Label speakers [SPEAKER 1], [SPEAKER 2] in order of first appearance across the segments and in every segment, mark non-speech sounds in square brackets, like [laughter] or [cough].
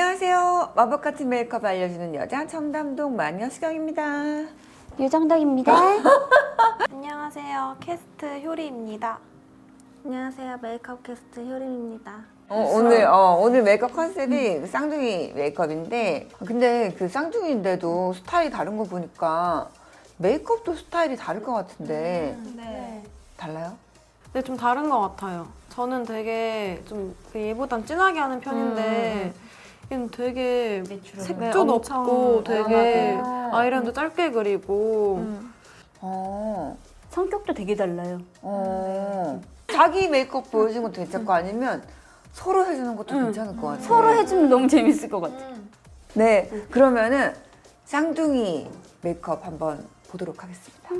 [SPEAKER 1] 안녕하세요. 마법 같은 메이크업 알려주는 여자 청담동 마녀 수경입니다.
[SPEAKER 2] 유정덕입니다. [laughs]
[SPEAKER 3] 안녕하세요. 캐스트 효리입니다. 안녕하세요. 메이크업 캐스트 효림입니다.
[SPEAKER 1] 어, 오늘 어, 오늘 메이크업 컨셉이 쌍둥이 메이크업인데 근데 그 쌍둥이인데도 스타일이 다른 거 보니까 메이크업도 스타일이 다를 것 같은데
[SPEAKER 3] 네.
[SPEAKER 1] 달라요?
[SPEAKER 4] 네, 좀 다른 것 같아요. 저는 되게 좀그 얘보단 진하게 하는 편인데 얘는 되게 색조
[SPEAKER 3] 네,
[SPEAKER 4] 없고 되게. 아이라인도 짧게 그리고
[SPEAKER 3] 음.
[SPEAKER 1] 어,
[SPEAKER 2] 성격도 되게 달라요.
[SPEAKER 1] 어. 자기 메이크업 보여주는 것도 괜찮고 아니면 서로 해주는 것도 괜찮을 것 같아요.
[SPEAKER 2] 서로 해주면 너무 재밌을 것 같아.
[SPEAKER 1] 네, 그러면은 쌍둥이 메이크업 한번 보도록 하겠습니다.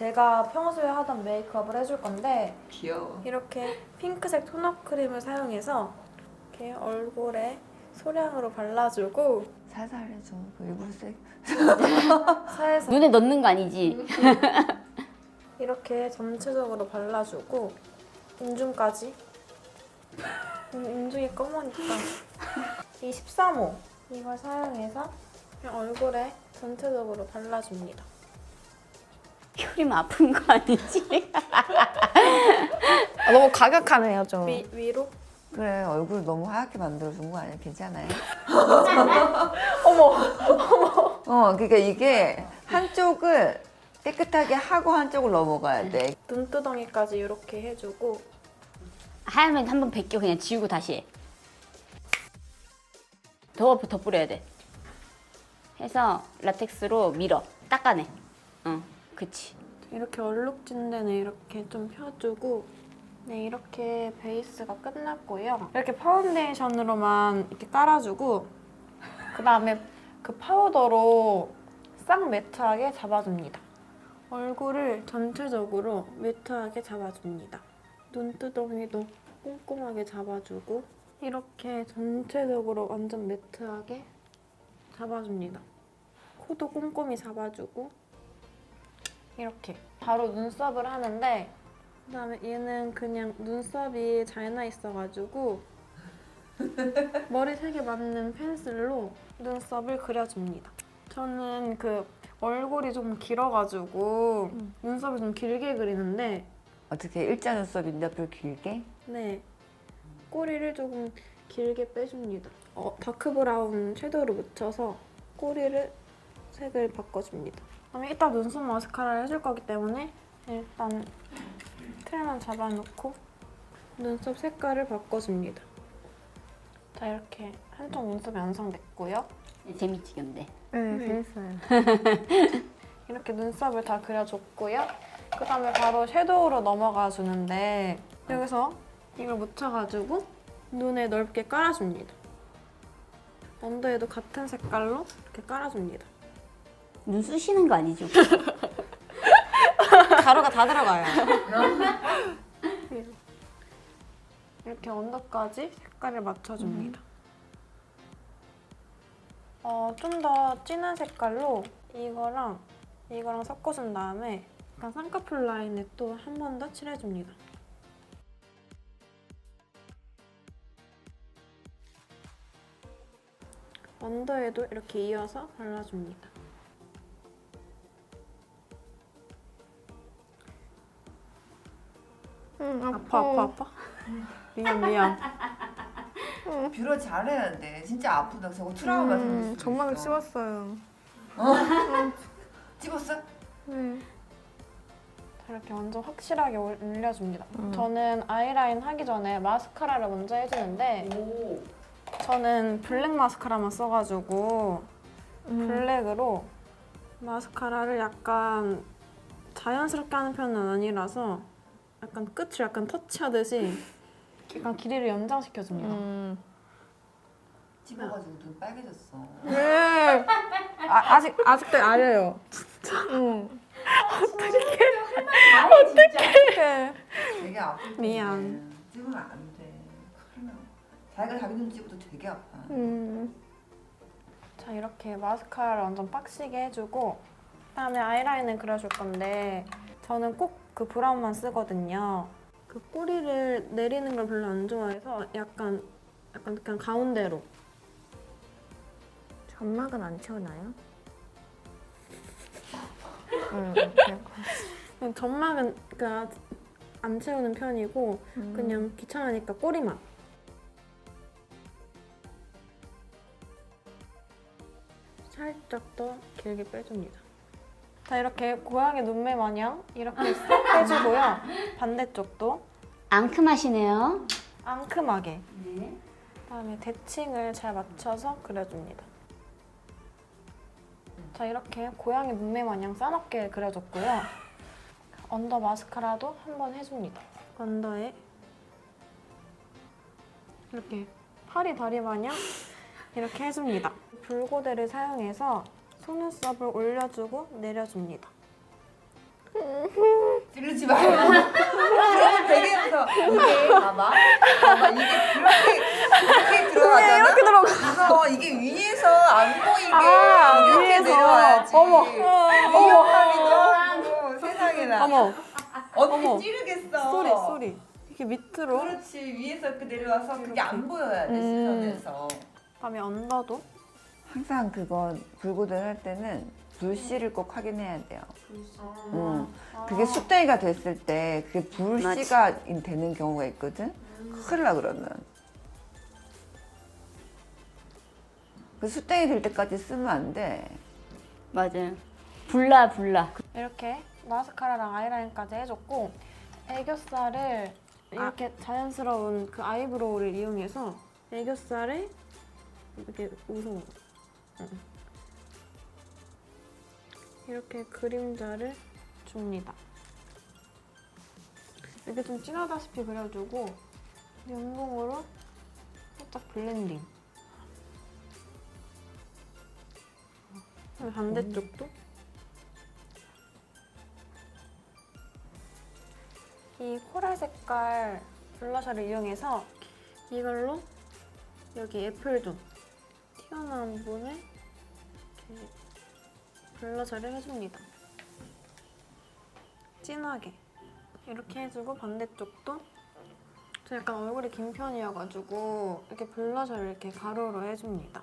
[SPEAKER 3] 제가 평소에 하던 메이크업을 해줄 건데
[SPEAKER 1] 귀여워.
[SPEAKER 3] 이렇게 핑크색 톤업 크림을 사용해서 이렇게 얼굴에 소량으로 발라주고
[SPEAKER 1] 살살 해줘. 그 일부러 세.
[SPEAKER 3] 살살
[SPEAKER 2] 눈에 넣는 거 아니지?
[SPEAKER 3] 이렇게 전체적으로 발라주고 인중까지 음, 인중이 검으니까 이 13호 이걸 사용해서 그냥 얼굴에 전체적으로 발라줍니다.
[SPEAKER 2] 효림 아픈 거 아니지? [laughs]
[SPEAKER 3] 너무 가격하네요 좀. 위, 위로?
[SPEAKER 1] 그래 얼굴 너무 하얗게 만들어준 거 아니야? 괜찮아요? [laughs]
[SPEAKER 3] 어머!
[SPEAKER 1] 어, 그러니까 이게 한쪽을 깨끗하게 하고 한쪽을 넘어가야 돼.
[SPEAKER 3] 눈두덩이까지 이렇게 해주고
[SPEAKER 2] 하얀면 한번 벗겨 그냥 지우고 다시 해. 더, 더 뿌려야 돼. 해서 라텍스로 밀어. 닦아내. 응, 그치.
[SPEAKER 3] 이렇게 얼룩진 데는 이렇게 좀 펴주고 네 이렇게 베이스가 끝났고요. 이렇게 파운데이션으로만 이렇게 깔아주고 그 다음에 그 파우더로 싹 매트하게 잡아줍니다. 얼굴을 전체적으로 매트하게 잡아줍니다. 눈두덩이도 꼼꼼하게 잡아주고 이렇게 전체적으로 완전 매트하게 잡아줍니다. 코도 꼼꼼히 잡아주고 이렇게 바로 눈썹을 하는데 그다음에 얘는 그냥 눈썹이 잘 나 있어가지고 [laughs] 머리색에 맞는 펜슬로 눈썹을 그려줍니다. 저는 그 얼굴이 좀 길어가지고 눈썹을 좀 길게 그리는데
[SPEAKER 1] 어떻게 일자 눈썹인데 별 길게?
[SPEAKER 3] 네 꼬리를 조금 길게 빼줍니다. 어, 다크 브라운 섀도우를 묻혀서 꼬리를 색을 바꿔줍니다. 그다음에 이따 눈썹 마스카라를 해줄 거기 때문에 일단 틀만 잡아놓고 눈썹 색깔을 바꿔줍니다. 자 이렇게 한쪽 눈썹이 완성됐고요.
[SPEAKER 2] 재밌지, 근데.
[SPEAKER 3] 네, 재밌어요. [laughs] 이렇게 눈썹을 다 그려줬고요. 그 다음에 바로 섀도우로 넘어가 주는데 여기서 이걸 묻혀가지고 눈에 넓게 깔아줍니다. 언더에도 같은 색깔로 이렇게 깔아줍니다.
[SPEAKER 2] 눈 쑤시는 거 아니죠? [laughs]
[SPEAKER 3] 가루가 다 들어가요. 이렇게 언더까지 색깔을 맞춰줍니다. 어, 좀 더 진한 색깔로 이거랑 이거랑 섞어준 다음에 약간 쌍꺼풀 라인에 또 한 번 더 칠해줍니다. 언더에도 이렇게 이어서 발라줍니다. 아파 아파 아파? [laughs] 미안 미안.
[SPEAKER 1] 뷰러 잘해야 돼. 진짜 아프다. 저거 트라우마 생길 수도
[SPEAKER 5] 점막을
[SPEAKER 1] 있어.
[SPEAKER 5] 씹었어요.
[SPEAKER 1] 찝었어?
[SPEAKER 5] 네.
[SPEAKER 3] 자, 이렇게 완전 확실하게 올- 올려줍니다. 저는 아이라인 하기 전에 마스카라를 먼저 해주는데 저는 블랙 마스카라만 써가지고 블랙으로 마스카라를 약간 자연스럽게 하는 편은 아니라서 약간 끝을 약간 터치하듯이 약간 길이를 연장시켜줍니다.
[SPEAKER 5] 음.
[SPEAKER 1] 찝어가지고 눈 빨개졌어.
[SPEAKER 5] 네.
[SPEAKER 3] 아, 아직 아직도 아려요.
[SPEAKER 5] 응.
[SPEAKER 3] 어떡해.
[SPEAKER 1] 되게 텐데.
[SPEAKER 3] 미안.
[SPEAKER 1] 찝으면 안 돼. 큰일 나. 자기가 자기 눈 찝어도 되게 아파.
[SPEAKER 3] 음. 자 이렇게 마스카라를 완전 빡시게 해주고 그다음에 아이라인을 그려줄 건데 저는 꼭그 브라운만 쓰거든요.
[SPEAKER 6] 그 꼬리를 내리는 걸 별로 안 좋아해서 약간 약간 그냥 가운데로
[SPEAKER 5] 점막은 안 채우나요? [laughs] 응, 그냥
[SPEAKER 6] 그냥 점막은 그안 채우는 편이고
[SPEAKER 5] 음.
[SPEAKER 6] 그냥 귀찮으니까 꼬리만 살짝 더 길게 빼줍니다.
[SPEAKER 3] 자 이렇게 고양이 눈매 마냥 이렇게 쏙 빼주고요. 반대쪽도
[SPEAKER 2] 앙큼하시네요.
[SPEAKER 3] 앙큼하게.
[SPEAKER 2] 네.
[SPEAKER 3] 그다음에 대칭을 잘 맞춰서 그려줍니다. 자 이렇게 고양이 눈매 마냥 싸납게 그려줬고요. 언더 마스카라도 한번 해줍니다.
[SPEAKER 6] 언더에
[SPEAKER 3] 이렇게 팔이 다리 마냥 이렇게 해줍니다. 붉고대를 사용해서 속눈썹을 올려주고 내려줍니다. [laughs]
[SPEAKER 1] 들으지 마요. 그러면 배경에서 이게 봐봐. 봐봐 이게 그렇게 이렇게 들어가잖아. 이렇게 들어가. 이게 위에서 안 보이게
[SPEAKER 3] 아,
[SPEAKER 1] 이렇게
[SPEAKER 3] 위에서.
[SPEAKER 1] 내려와야지.
[SPEAKER 3] 어머.
[SPEAKER 1] 위험함이 너무 세상에나.
[SPEAKER 3] 어머,
[SPEAKER 1] 어떻게. 찌르겠어.
[SPEAKER 3] 소리 소리. 이렇게 밑으로.
[SPEAKER 1] 그렇지 위에서 이렇게 내려와서 그게. 안 보여야 돼
[SPEAKER 3] 음.
[SPEAKER 1] 시선에서.
[SPEAKER 3] 그다음에 언더도
[SPEAKER 1] 항상 그거 불고들 할 때는 불씨를 꼭 확인해야 돼요. 응. 그게 숙대기가 됐을 때 그게 불씨가 되는 경우가 있거든. 큰일 나 그러면. 그 숙대기 될 때까지 쓰면 안 돼.
[SPEAKER 2] 맞아요. 불나 불나.
[SPEAKER 3] 이렇게 마스카라랑 아이라인까지 해줬고 애교살을 이렇게 자연스러운 그 아이브로우를 이용해서 애교살에 이렇게 우선 이렇게 그림자를 줍니다. 이렇게 좀 진하다시피 그려주고 연봉으로 살짝 블렌딩. 반대쪽도 이 코랄 색깔 블러셔를 이용해서 이걸로 여기 애플존 튀어나온 부분에 이렇게 블러셔를 해줍니다. 진하게 이렇게 해주고 반대쪽도 저 약간 얼굴이 긴 편이어가지고 이렇게 블러셔를 이렇게 가로로 해줍니다.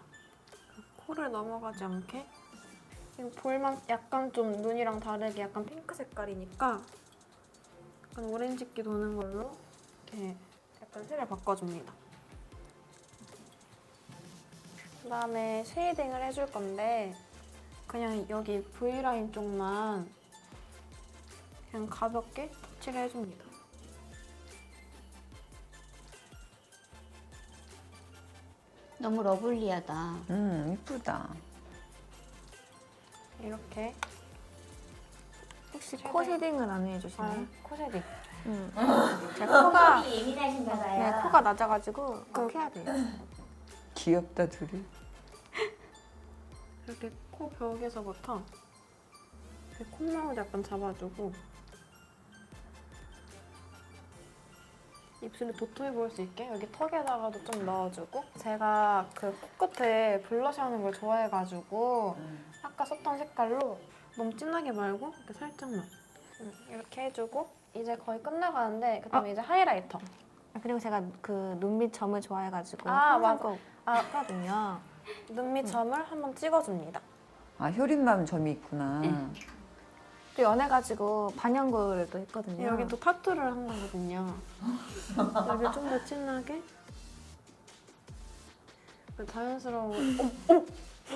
[SPEAKER 3] 코를 넘어가지 않게 지금 볼만 약간 좀 눈이랑 다르게 약간 핑크 색깔이니까 약간 오렌지기 도는 걸로 이렇게 약간 색을 바꿔줍니다. 그 다음에 쉐이딩을 해줄 건데 그냥 여기 V라인 쪽만 그냥 가볍게 터치를 해줍니다.
[SPEAKER 2] 너무 러블리하다.
[SPEAKER 1] 음 이쁘다.
[SPEAKER 3] 이렇게
[SPEAKER 5] 혹시
[SPEAKER 3] 쉐딩.
[SPEAKER 5] 코 쉐딩을 안 해주시나요?
[SPEAKER 3] 아, 코 쉐딩.
[SPEAKER 5] 응.
[SPEAKER 3] 제가 코가 [laughs]
[SPEAKER 2] 예민하신가
[SPEAKER 5] 네, 코가 낮아가지고 꼭 해야 돼요.
[SPEAKER 1] 귀엽다 둘이.
[SPEAKER 3] 이렇게 코 벽에서부터 이렇게 콧망울 약간 잡아주고 입술이 도톰해 보일 수 있게 여기 턱에다가도 좀 넣어주고 제가 그 코끝에 블러셔 하는 걸 좋아해가지고 아까 썼던 색깔로 너무 진하게 말고 이렇게 살짝만 음, 이렇게 해주고 이제 거의 끝나가는데 그다음에 이제 하이라이터.
[SPEAKER 5] 아, 그리고 제가 그 눈밑 점을 좋아해가지고
[SPEAKER 3] 아,
[SPEAKER 5] 항상
[SPEAKER 3] 맞아.
[SPEAKER 5] 꼭
[SPEAKER 3] 아
[SPEAKER 5] 하거든요.
[SPEAKER 3] 눈 밑 점을 한번 찍어줍니다
[SPEAKER 1] 아 효린맘 점이 있구나.
[SPEAKER 2] 네.
[SPEAKER 5] 또 연해가지고 반영구를 또 했거든요.
[SPEAKER 3] 여기 또 타투를 한 거거든요. 여기 좀 더 진하게 그 자연스러운 어,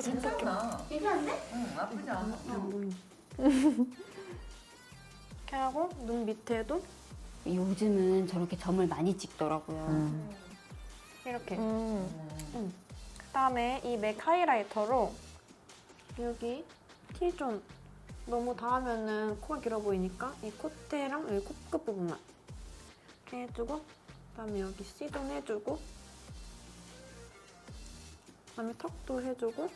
[SPEAKER 1] 괜찮아.
[SPEAKER 2] 괜찮은데?
[SPEAKER 1] 응 아프지 않아.
[SPEAKER 3] 이렇게 하고 눈 밑에도
[SPEAKER 2] 요즘은 저렇게 점을 많이 찍더라고요.
[SPEAKER 1] 음.
[SPEAKER 3] 이렇게.
[SPEAKER 5] 음.
[SPEAKER 3] 그다음에 이 맥 하이라이터로 여기 T존 너무 닿으면은 코가 길어 보이니까 이 콧대랑 여기 코끝 부분만 이렇게 해주고 그다음에 여기 C존 해주고 그다음에 턱도 해주고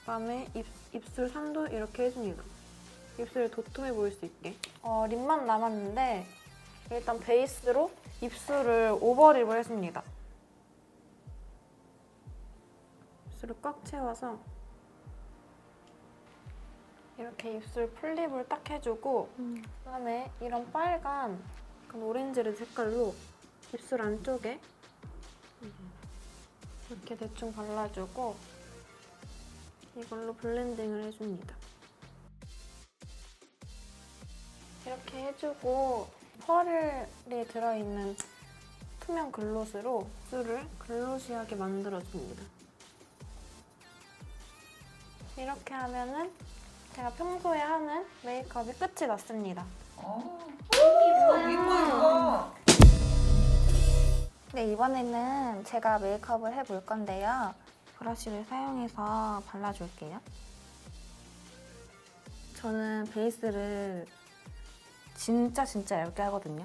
[SPEAKER 3] 그다음에 입, 입술 상도 이렇게 해줍니다. 입술이 도톰해 보일 수 있게. 어, 립만 남았는데 일단 베이스로 입술을 오버립을 해줍니다. 입술을 꽉 채워서 이렇게 입술 플립을 딱 해주고 그다음에 이런 빨간 오렌지를 색깔로 입술 안쪽에 이렇게 대충 발라주고 이걸로 블렌딩을 해줍니다. 이렇게 해주고 펄이 들어있는 투명 글로스로 입술을 글로시하게 만들어줍니다. 이렇게 하면은 제가 평소에 하는 메이크업이 끝이 났습니다.
[SPEAKER 1] 어. 이뻐 이뻐.
[SPEAKER 5] 네, 이번에는 제가 메이크업을 해볼 건데요. 브러쉬를 사용해서 발라줄게요. 저는 베이스를 진짜 진짜 얇게 하거든요.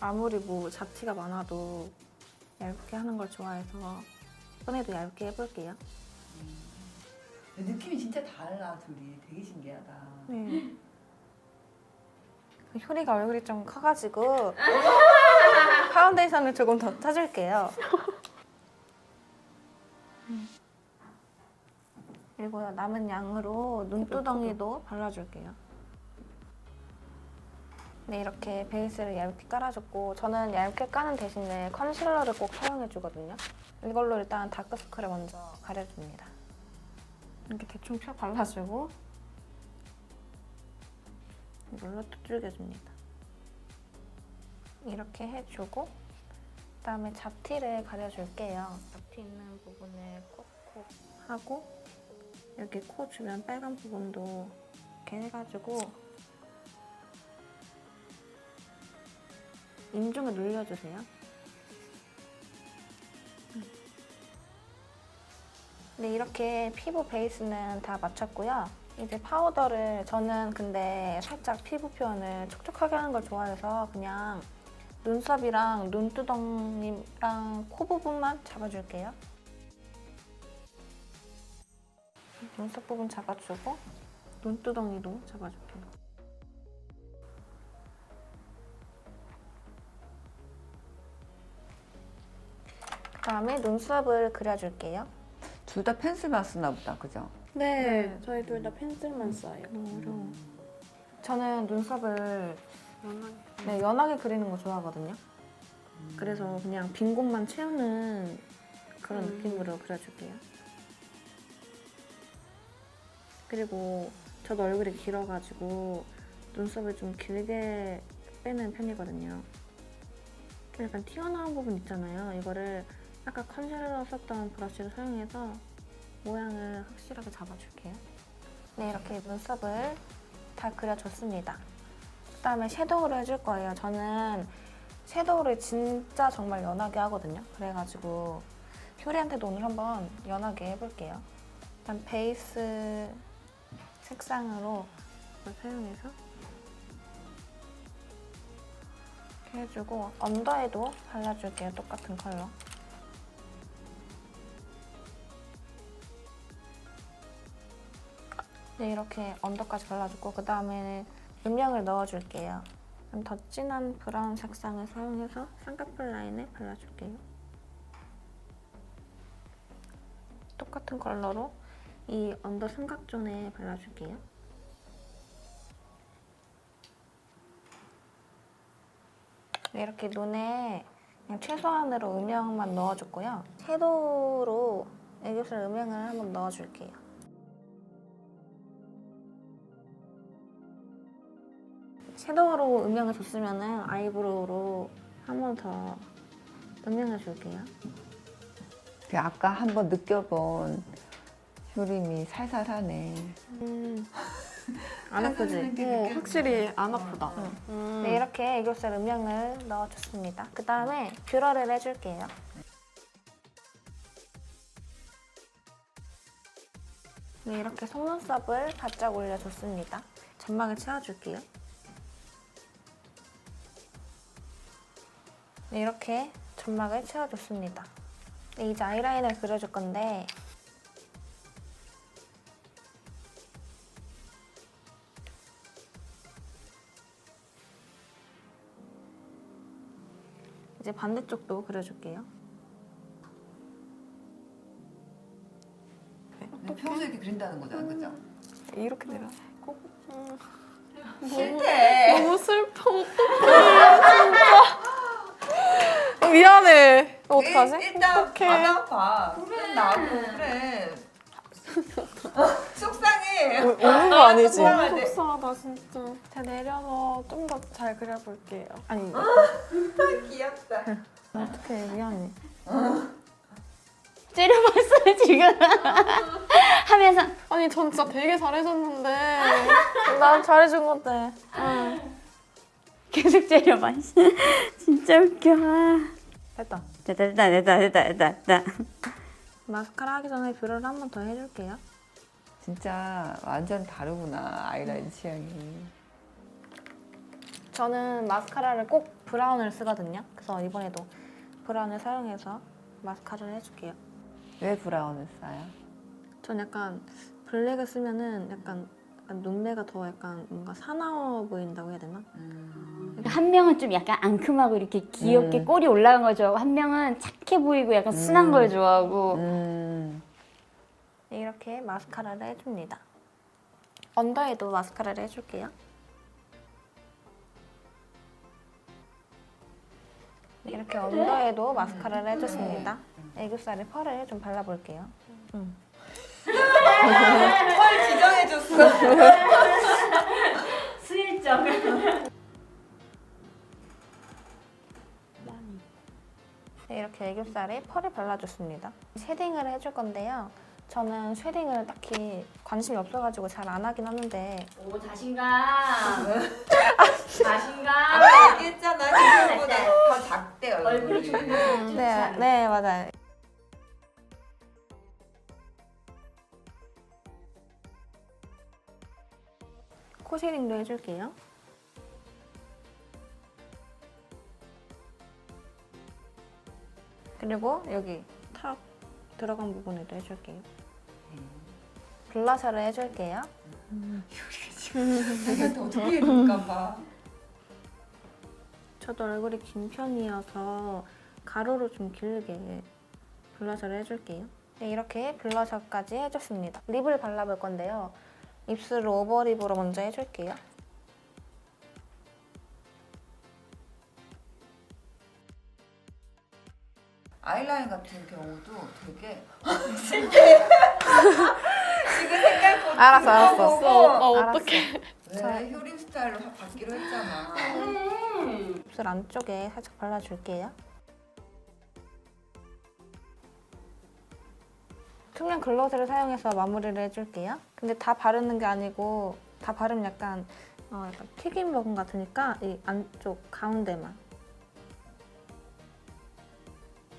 [SPEAKER 5] 아무리 뭐 잡티가 많아도 얇게 하는 걸 좋아해서 이번에도 얇게 해볼게요.
[SPEAKER 1] 느낌이 진짜 달라 둘이 되게 신기하다.
[SPEAKER 5] 네. 그 효리가 얼굴이 좀 커가지고 파운데이션을 조금 더 짜줄게요. 음. 그리고 남은 양으로 눈두덩이도 발라줄게요. 네, 이렇게 베이스를 얇게 깔아줬고 저는 얇게 까는 대신에 컨실러를 꼭 사용해주거든요. 이걸로 일단 다크서클을 먼저 가려줍니다. 이렇게 대충 펴 발라주고 이걸로 두들겨줍니다. 이렇게 해주고 그다음에 잡티를 가려줄게요. 잡티 있는 부분을 콕콕 하고 여기 코 주변 빨간 부분도 이렇게 해가지고 인중을 눌려주세요. 네, 이렇게 피부 베이스는 다 마쳤고요. 이제 파우더를 저는 근데 살짝 피부 표현을 촉촉하게 하는 걸 좋아해서 그냥 눈썹이랑 눈두덩이랑 코 부분만 잡아줄게요. 눈썹 부분 잡아주고 눈두덩이도 잡아줄게요. 다음에 눈썹을 그려줄게요.
[SPEAKER 1] 둘 다 펜슬만 쓰나 보다, 그죠?
[SPEAKER 3] 네, 저희 둘 다 펜슬만 써요.
[SPEAKER 5] 너무 어려워. 저는 눈썹을
[SPEAKER 3] 연하게.
[SPEAKER 5] 네, 연하게 그리는 거 좋아하거든요. 그래서 그냥 빈 곳만 채우는 그런
[SPEAKER 3] 음.
[SPEAKER 5] 느낌으로 그려줄게요. 그리고 저도 얼굴이 길어가지고 눈썹을 좀 길게 빼는 편이거든요. 좀 약간 튀어나온 부분 있잖아요. 이거를 아까 컨실러 썼던 브러쉬를 사용해서 모양을 확실하게 잡아줄게요. 네, 이렇게 눈썹을 다 그려줬습니다. 그 다음에 섀도우를 해줄 거예요. 저는 섀도우를 진짜 정말 연하게 하거든요. 그래가지고 효리한테도 오늘 한번 연하게 해볼게요. 일단 베이스 색상으로 이걸 사용해서 이렇게 해주고 언더에도 발라줄게요. 똑같은 컬러. 네, 이렇게 언더까지 발라주고 그 다음에는 음영을 넣어줄게요. 그럼 더 진한 브라운 색상을 사용해서 쌍꺼풀 라인에 발라줄게요. 똑같은 컬러로 이 언더 삼각존에 발라줄게요. 네, 이렇게 눈에 그냥 최소한으로 음영만 넣어줬고요. 섀도우로 애교살 음영을 한번 넣어줄게요. 섀도우로 음영을 줬으면은 아이브로우로 한 번 더 음영해 줄게요.
[SPEAKER 1] 그 아까 한번 느껴본 효림이 살살하네.
[SPEAKER 3] 음, [laughs]
[SPEAKER 5] 안 아프지?
[SPEAKER 3] 어, 확실히 안 아프다. 음.
[SPEAKER 5] 네, 이렇게 애교살 음영을 넣어줬습니다. 그 다음에 뷰러를 해줄게요. 네, 이렇게 속눈썹을 바짝 올려줬습니다. 점막을 채워줄게요. 네, 이렇게 점막을 채워줬습니다. 네, 이제 아이라인을 그려줄 건데 이제 반대쪽도 그려줄게요.
[SPEAKER 1] 평소에 이렇게 그린다는 거잖아, 그죠?
[SPEAKER 3] 이렇게 내려. 꼭. 음.
[SPEAKER 1] 싫대.
[SPEAKER 3] 너무 슬퍼. [laughs] 어떡해. 미안해. 어떡하지?
[SPEAKER 1] 일단
[SPEAKER 3] 어떡해.
[SPEAKER 1] 받아봐. 그래 나도 그래. [laughs] 속상해.
[SPEAKER 3] 우는 거 아니지?
[SPEAKER 1] 속상하대.
[SPEAKER 4] 속상하다 진짜. 제가 내려서 좀 더 잘 그려볼게요.
[SPEAKER 3] 아니, [laughs]
[SPEAKER 1] 귀엽다.
[SPEAKER 3] 어떡해. 미안해. [laughs]
[SPEAKER 2] 째려봤어요 지금 하면서
[SPEAKER 4] 아니 전 진짜 되게 잘해줬는데.
[SPEAKER 3] 난 잘해준 건데.
[SPEAKER 2] 계속 째려봐 진짜 웃겨 아.
[SPEAKER 3] 됐다.
[SPEAKER 2] 됐다 됐다 됐다 됐다 됐다 됐다
[SPEAKER 3] 마스카라 하기 전에 뷰러를 한 번 더 해줄게요.
[SPEAKER 1] 진짜 완전 다르구나 아이라인 취향이.
[SPEAKER 5] 저는 마스카라를 꼭 브라운을 쓰거든요. 그래서 이번에도 브라운을 사용해서 마스카라를 해줄게요.
[SPEAKER 1] 왜 브라운을 써요?
[SPEAKER 5] 전 약간 블랙을 쓰면은 약간, 약간 눈매가 더 약간 뭔가 사나워 보인다고 해야 되나?
[SPEAKER 2] 그러니까 한 명은 좀 약간 앙큼하고 이렇게 귀엽게
[SPEAKER 1] 음.
[SPEAKER 2] 꼬리 올라간 걸 좋아하고 한 명은 착해 보이고 약간 순한
[SPEAKER 1] 음.
[SPEAKER 2] 걸 좋아하고
[SPEAKER 1] 음.
[SPEAKER 5] 네, 이렇게 마스카라를 해줍니다. 언더에도 마스카라를 해줄게요. 네, 이렇게 언더에도 마스카라를 해줬습니다. 애교살에 펄을 좀 발라볼게요.
[SPEAKER 1] 펄 지정해줬어. [laughs]
[SPEAKER 2] 수일정
[SPEAKER 5] 네, 이렇게 애교살에 펄을 발라줬습니다. 쉐딩을 해줄 건데요. 저는 쉐딩을 딱히 관심이 없어가지고 잘 안 하긴 하는데
[SPEAKER 2] 오 자신감 [laughs] 자신감
[SPEAKER 1] 아까 얘기했잖아 지금보다 더 작대 얼굴이.
[SPEAKER 2] 얼굴이 좀
[SPEAKER 5] 네, 네 맞아요. 코 쉐딩도 해줄게요. 그리고 여기 탑 들어간 부분에도 해줄게요. 블러셔를 해줄게요.
[SPEAKER 1] 어떻게 해줄까 봐.
[SPEAKER 5] 저도 얼굴이 긴 편이어서 가로로 좀 길게 블러셔를 해줄게요. 네, 이렇게 블러셔까지 해줬습니다. 립을 발라볼 건데요. 입술을 오버립으로 먼저 해줄게요.
[SPEAKER 1] 아이라인 같은 경우도 되게 [laughs] 지금 색깔 보고
[SPEAKER 5] 알았어, 알았어.
[SPEAKER 1] 보고
[SPEAKER 4] 아
[SPEAKER 5] 알았어.
[SPEAKER 4] 어떡해.
[SPEAKER 1] 왜 효림 스타일로 확 바뀌로 했잖아.
[SPEAKER 5] 입술 안쪽에 살짝 발라줄게요. 투명 글로스를 사용해서 마무리를 해줄게요. 근데 다 바르는 게 아니고 다 바르면 약간 어, 약간 튀김 먹은 것 같으니까 이 안쪽 가운데만.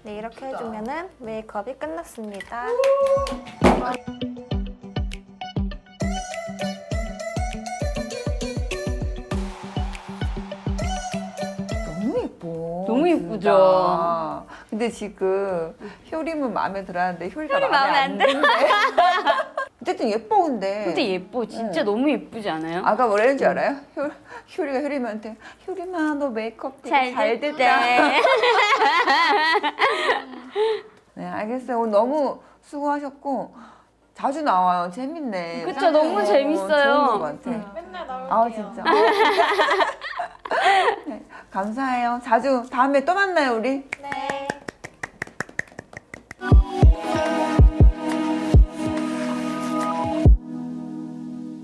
[SPEAKER 5] 네 이렇게. 해주면은 메이크업이 끝났습니다.
[SPEAKER 1] 너무 예뻐.
[SPEAKER 2] 너무
[SPEAKER 1] 진짜.
[SPEAKER 2] 예쁘죠?
[SPEAKER 1] 근데 지금 효림은 마음에 들었는데 효리가
[SPEAKER 2] 효리
[SPEAKER 1] 마음에
[SPEAKER 2] 안안
[SPEAKER 1] 드는데. [laughs] 어쨌든 예뻐 근데.
[SPEAKER 2] 근데 예뻐 진짜 너무 예쁘지 않아요?
[SPEAKER 1] 아까 뭐라 했는지 알아요? 효, 효리가 효림한테 효림아 너 메이크업 되게 잘, 됐다.
[SPEAKER 2] 네. [laughs]
[SPEAKER 1] 네 알겠어요. 오늘 너무 수고하셨고 자주 나와요. 재밌네.
[SPEAKER 2] 그쵸, 너무 재밌어요.
[SPEAKER 1] 좋은 것 같아.
[SPEAKER 4] 맨날 나올게요.
[SPEAKER 1] 아 진짜. [laughs] 네, 감사해요. 자주 다음에 또 만나요 우리.